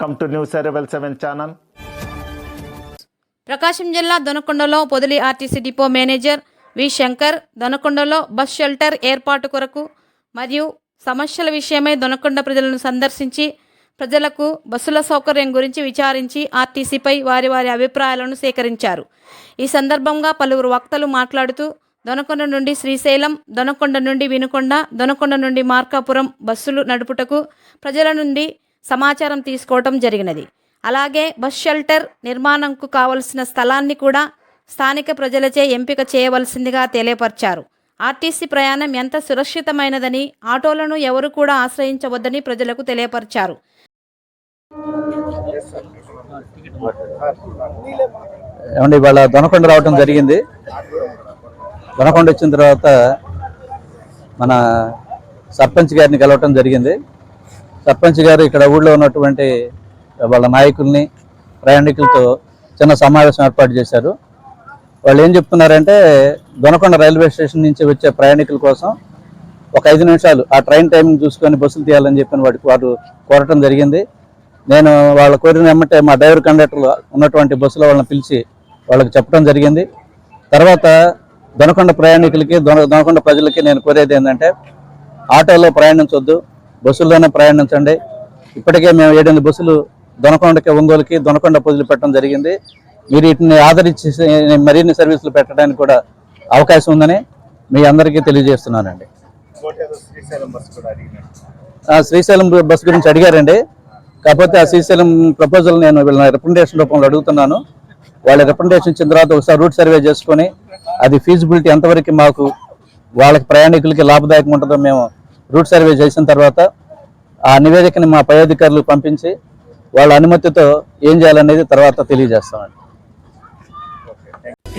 Welcome to news Level 7 channel. Prakasam జిల్లా దొనకొండలో Podili RTC depot manager V Shankar దొనకొండలో bus shelter ఏర్పాటు కొరకు మరియు సమస్యల విషయమై దొనకొండ ప్రజలను సందర్శించి ప్రజలకు బస్సుల సౌకర్యం గురించి విచారించి ఆర్టీసీపై వారి వారి అభిప్రాయాలను సేకరించారు ఈ సందర్భంగా పలువురు వక్తలు మాట్లాడుతూ దొనకొండ నుండి శ్రీశైలం దొనకొండ నుండి వినుకొండ దొనకొండ నుండి మార్కాపురం బస్సులు నడుపుటకు ప్రజల నుండి సమాచారం తీసుకోవటం జరిగినది. అలాగే బస్ షెల్టర్ నిర్మాణంకు కావలసిన స్థలాన్ని కూడా స్థానిక ప్రజలచే ఎంపిక చేయవలసిందిగా తెలియపరిచారు. ఆర్టీసీ ప్రయాణం ఎంత సురక్షితమైనదని ఆటోలను ఎవరు కూడా ఆశ్రయించవద్దని ప్రజలకు తెలియపరిచారు. ఏమండి ఇవాళ దొనకొండ రావటం జరిగింది. దొనకొండ వచ్చిన తర్వాత మన సర్పంచ్ గారిని కలవటం జరిగింది. సర్పంచ్ గారు ఇక్కడ ఊళ్ళో ఉన్నటువంటి వాళ్ళ నాయకుల్ని ప్రయాణికులతో చిన్న సమావేశం ఏర్పాటు చేశారు. వాళ్ళు ఏం చెప్తున్నారంటే దొనకొండ రైల్వే స్టేషన్ నుంచి వచ్చే ప్రయాణికుల కోసం ఒక ఐదు నిమిషాలు ఆ ట్రైన్ టైమింగ్ చూసుకొని బస్సులు తీయాలని చెప్పిన వాటికి వారు కోరటం జరిగింది. నేను వాళ్ళ కోరిన ఎమ్మటే మా డ్రైవర్ కండక్టర్ ఉన్నటువంటి బస్సులో వాళ్ళని పిలిచి వాళ్ళకి చెప్పడం జరిగింది. తర్వాత దొనకొండ ప్రయాణికులకి దొన దొనకొండ ప్రజలకి నేను కోరేది ఏంటంటే ఆటోలో ప్రయాణించొద్దు. బస్సుల్లోనే ప్రయాణించండి. ఇప్పటికే మేము ఏడెనిమిది బస్సులు దొనకొండకి ఒంగోలుకి దొనకొండ పొదులు పెట్టడం జరిగింది. మీరు వీటిని ఆదరించి మరిన్ని సర్వీసులు పెట్టడానికి కూడా అవకాశం ఉందని మీ అందరికీ తెలియజేస్తున్నానండి. శ్రీశైలం బస్సు గురించి అడిగారండి. కాకపోతే ఆ శ్రీశైలం ప్రపోజల్ నేను వీళ్ళ రిప్రజెంటేషన్ రూపంలో అడుగుతున్నాను. వాళ్ళ రిప్రజెంటేషన్ ఇచ్చిన తర్వాత ఒకసారి రూట్ సర్వే చేసుకొని అది ఫీజిబిలిటీ ఎంతవరకు మాకు వాళ్ళకి ప్రయాణికులకి లాభదాయకం ఉంటుందో మేము రూట్ సర్వే చేసిన తర్వాత ఆ నివేదికని మా పై అధికారులకు పంపించి వాళ్ళ అనుమతితో ఏం చేయాలనేది తర్వాత తెలియజేస్తామండి.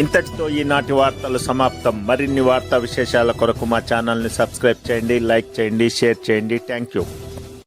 ఇంతటితో ఈనాటి వార్తలు సమాప్తం. మరిన్ని వార్తా విశేషాల కొరకు మా ఛానల్ని సబ్స్క్రైబ్ చేయండి లైక్ చేయండి షేర్ చేయండి. Thank you.